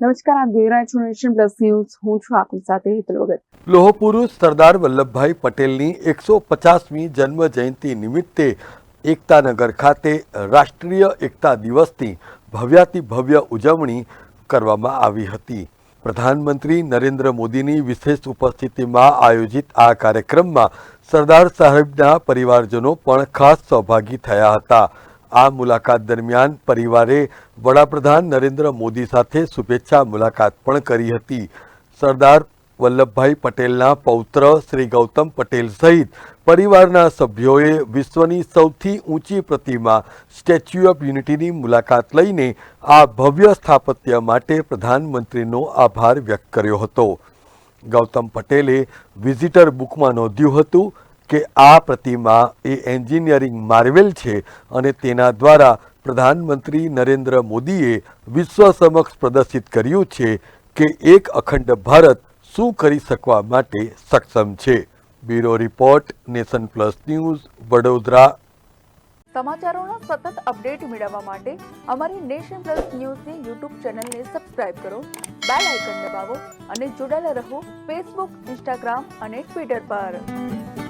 નમસ્કાર, આપ જોઈ રહ્યા છો નેશન પ્લસ ન્યૂઝ. હું છું આપની સાથે હેતલ વગર. લોહ પુરુષ સરદાર વલ્લભભાઈ પટેલની એકસો પચાસમી જન્મ જયંતિ નિમિત્તે એકતાનગર ખાતે રાષ્ટ્રીય એકતા દિવસની ભવ્યાતિ ભવ્ય ઉજવણી કરવામાં આવી હતી. પ્રધાનમંત્રી નરેન્દ્ર મોદીની વિશેષ ઉપસ્થિતિમાં આયોજિત આ કાર્યક્રમમાં સરદાર સાહેબના પરિવારજનો પણ ખાસ સહભાગી થયા હતા. આ મુલાકાત દરમિયાન પરિવારે વડાપ્રધાન નરેન્દ્ર મોદી સાથે શુભેચ્છા મુલાકાત પણ કરી હતી. સરદાર વલ્લભભાઈ પટેલના પૌત્ર શ્રી ગૌતમ પટેલ સહિત પરિવારના સભ્યોએ વિશ્વની સૌથી ઊંચી પ્રતિમા સ્ટેચ્યુ ઓફ યુનિટીની મુલાકાત લઈને આ ભવ્ય સ્થાપત્ય માટે પ્રધાનમંત્રીનો આભાર વ્યક્ત કર્યો હતો. ગૌતમ પટેલે વિઝિટર બુકમાં નોંધ્યું હતું કે આ પ્રતિમા એ એન્જિનિયરિંગ માર્વેલ છે અને તેના દ્વારા પ્રધાનમંત્રી નરેન્દ્ર મોદીએ વિશ્વ સમક્ષ પ્રદર્શિત કર્યું છે કે એક અખંડ ભારત શું કરી શકવા માટે સક્ષમ છે. Bureau report, nation plus news, Vadodara. સમાચારોનો સતત અપડેટ મેળવવા માટે અમારી નેશન પ્લસ ન્યૂઝની યુટ્યુબ ચેનલને સબસ્ક્રાઇબ કરો, બેલ આઇકન દબાવો અને જોડાયેલા રહો ફેસબુક, ઇન્સ્ટાગ્રામ અને ટ્વિટર પર.